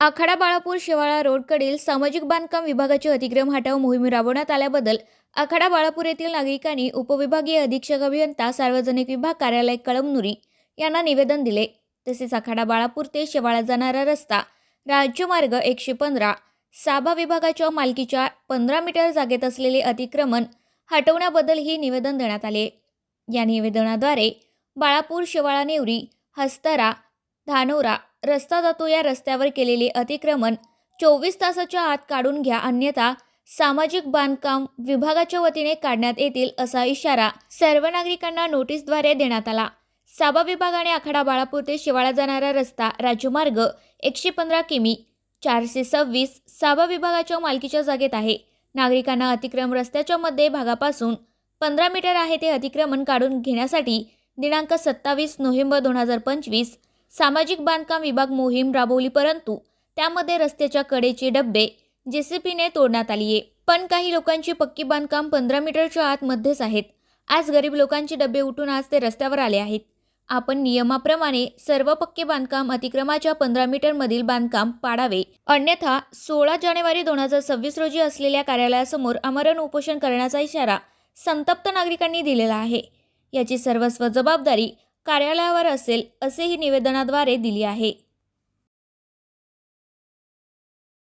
आखाडा बाळापूर शेवाळा रोडकडील सामाजिक बांधकाम विभागाचे अतिक्रम हटाव मोहीम राबवण्यात आल्याबद्दल आखाडा बाळापूर येथील नागरिकांनी उपविभागीय अधीक्षक अभियंता सार्वजनिक विभाग कार्यालय कळमनुरी यांना निवेदन दिले. तसेच आखाडा बाळापूर ते शेवाळा जाणारा रस्ता राज्यमार्ग एकशे पंधरा साभा विभागाच्या मालकीच्या पंधरा मीटर जागेत असलेले अतिक्रमण हटवण्याबद्दलही निवेदन देण्यात आले. या निवेदनाद्वारे बाळापूर शेवाळा नेवरी हस्तारा धानोरा रस्ता जातो या रस्त्यावर केलेले अतिक्रमण चोवीस तासाच्या आत काढून घ्या अन्यथा सामाजिक बांधकाम विभागाच्या वतीने काढण्यात येतील असा इशारा सर्व नागरिकांना नोटीसद्वारे देण्यात आला. साबा विभागाने आखाडा बाळापूर ते शिवाळा जाणारा रस्ता राज्यमार्ग एकशे पंधरा किमी चारशे सव्वीस साबा विभागाच्या मालकीच्या जागेत आहे. नागरिकांना अतिक्रम रस्त्याच्या मध्ये भागापासून पंधरा मीटर आहे ते अतिक्रमण काढून घेण्यासाठी दिनांक सत्तावीस नोव्हेंबर दोन हजार पंचवीस सामाजिक बांधकाम विभाग मोहीम राबवली परंतु त्यामध्ये रस्त्याच्या कडेचे डब्बे जेसीपीने तोडण्यात आली आहे पण काही लोकांची पक्की बांधकाम पंधरा मीटरच्या आतमध्येच आहेत. आज गरीब लोकांचे डबे उठून आज ते रस्त्यावर आले आहेत. आपण नियमाप्रमाणे सर्व पक्के बांधकाम अतिक्रमाच्या पंधरा मीटरमधील बांधकाम पाडावे. अन्यथा सोळा जानेवारी दोन हजार सव्वीस रोजी असलेल्या कार्यालयासमोर आमरण उपोषण करण्याचा इशारा संतप्त नागरिकांनी दिलेला आहे. याची सर्वस्व जबाबदारी कार्यालयावर असेल असेही निवेदनाद्वारे दिली आहे.